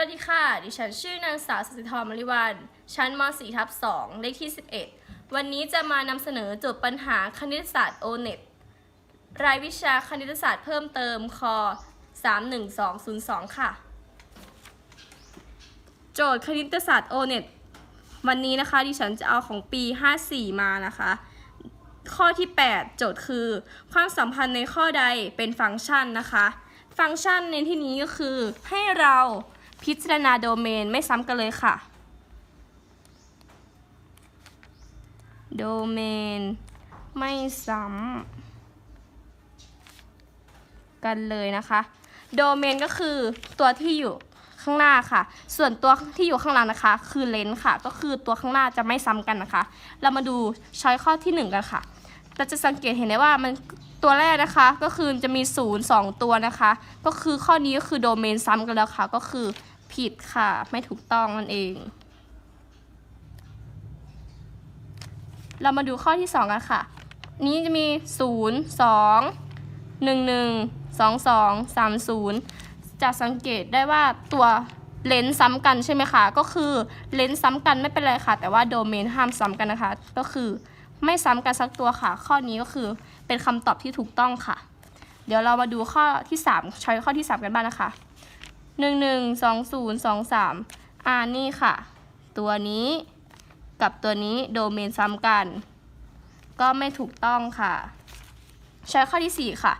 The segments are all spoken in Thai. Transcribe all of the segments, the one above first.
วัสดีค่ะ ดิฉันชื่อนางสาวสสิธรมริวัน ชั้นม .4 ทับ2เลขที่ 11 วันนี้จะมานำเสนอโจทย์ปัญหาคณิตศาสตร์โอเน็ตรายวิชาคณิตศาสตร์เพิ่มเติมคอ31202 ค่ะ โจทย์คณิตศาสตร์โอเน็ตวันนี้นะคะ ดิฉันจะเอาของปี 54 มานะคะ ข้อที่ 8 โจทย์คือ ความสัมพันธ์ในข้อใดเป็นฟังก์ชันนะคะ ฟังก์ชันในที่นี้ก็คือให้เรา พิจารณาโดเมนไม่ซ้ำกันเลยค่ะ โดเมนไม่ซ้ำกันเลยนะคะ โดเมนก็คือตัวที่อยู่ข้างหน้าค่ะ ส่วนตัวที่อยู่ข้างหลังนะคะ คือเลนส์ค่ะ ก็คือตัวข้างหน้าจะไม่ซ้ำกันนะคะ เรามาดูช้อยข้อที่หนึ่งกันค่ะ เราจะสังเกตเห็นได้ว่ามันตัวแรกนะคะก็คือจะมี0ูนย์สองตัวนะคะ ก็คือข้อนี้ก็คือโดเมนซ้ำกันแล้วค่ะ ก็คือผิดค่ะ ไม่ถูกต้องนั่นเอง เรามาดูข้อที่ 2 กันค่ะ นี้จะมี 0 2 1 1 2 2 3 0 จะสังเกตได้ว่าตัวเลนส์ซ้ำกันใช่ไหมคะ ก็คือเลนส์ซ้ำกันไม่เป็นไรค่ะ แต่ว่าโดเมนห้ามซ้ำกันนะคะ ก็คือ ไม่ซ้ำกันสักตัวค่ะ ข้อนี้ก็คือเป็นคำตอบที่ถูกต้องค่ะ เดี๋ยวเรามาดูข้อที่3ช้อยข้อที่ 3 กันบ้างนะคะ1 1 2 0 2 3อ่านี่ค่ะ ตัวนี้กับตัวนี้โดเมนซ้ำกัน ก็ไม่ถูกต้องค่ะ ใช้ข้อที่ 4 ค่ะ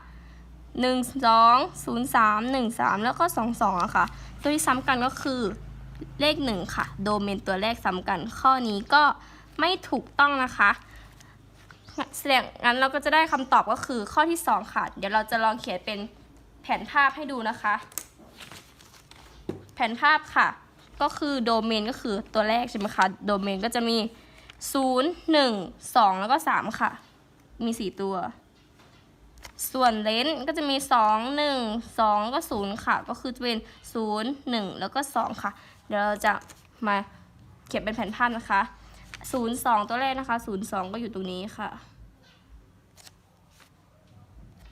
1 2 0 3 1 3 แล้วก็ 2 2อะค่ะ ตัวที่ซ้ำกันก็คือเลข 1 ค่ะ โดเมนตัวแรกซ้ำกัน ข้อนี้ก็ไม่ถูกต้องนะคะ แสดงงั้นเราก็จะได้คำตอบก็คือข้อที่ 2 ค่ะ เดี๋ยวเราจะลองเขียนเป็นแผนภาพให้ดูนะคะ แผนภาพค่ะ ก็คือโดเมนก็คือตัวแรกใช่ไหมคะ โดเมนก็จะมี 0 1 2 แล้วก็ 3 ค่ะ มี 4 ตัว ส่วนเลนส์ก็จะมี 2 1 2ก็ 0 ค่ะ ก็คือจะเป็น 0 1 แล้วก็ 2 ค่ะ เดี๋ยวเราจะมาเขียนเป็นแผนภาพนะคะ 0 2 ตัวแรกนะคะ 0 2 ก็อยู่ตรงนี้ค่ะ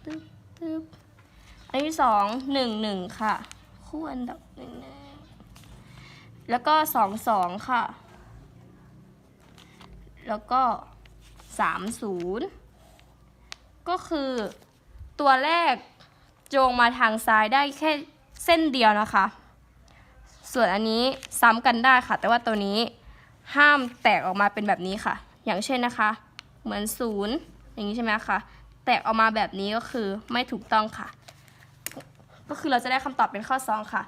ตึ๊บตึ๊บอันที่สองหนึ่งหนึ่งค่ะ คู่อันดับหนึ่งแล้วก็สองสองค่ะ แล้วก็สามศูนย์ก็คือตัวแรกโจงมาทางซ้ายได้แค่เส้นเดียวนะคะ ส่วนอันนี้ซ้ำกันได้ค่ะ แต่ว่าตัวนี้ ห้ามแตกออกมาเป็นแบบนี้ค่ะ อย่างเช่นนะคะ เหมือนศูนย์อย่างนี้ใช่ไหมคะแตกออกมาแบบนี้ก็คือไม่ถูกต้องค่ะ ก็คือเราจะได้คำตอบเป็นข้อ 2 ค่ะ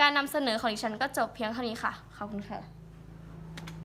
การนำเสนอของดิฉันก็จบเพียงเท่านี้ค่ะ ขอบคุณค่ะ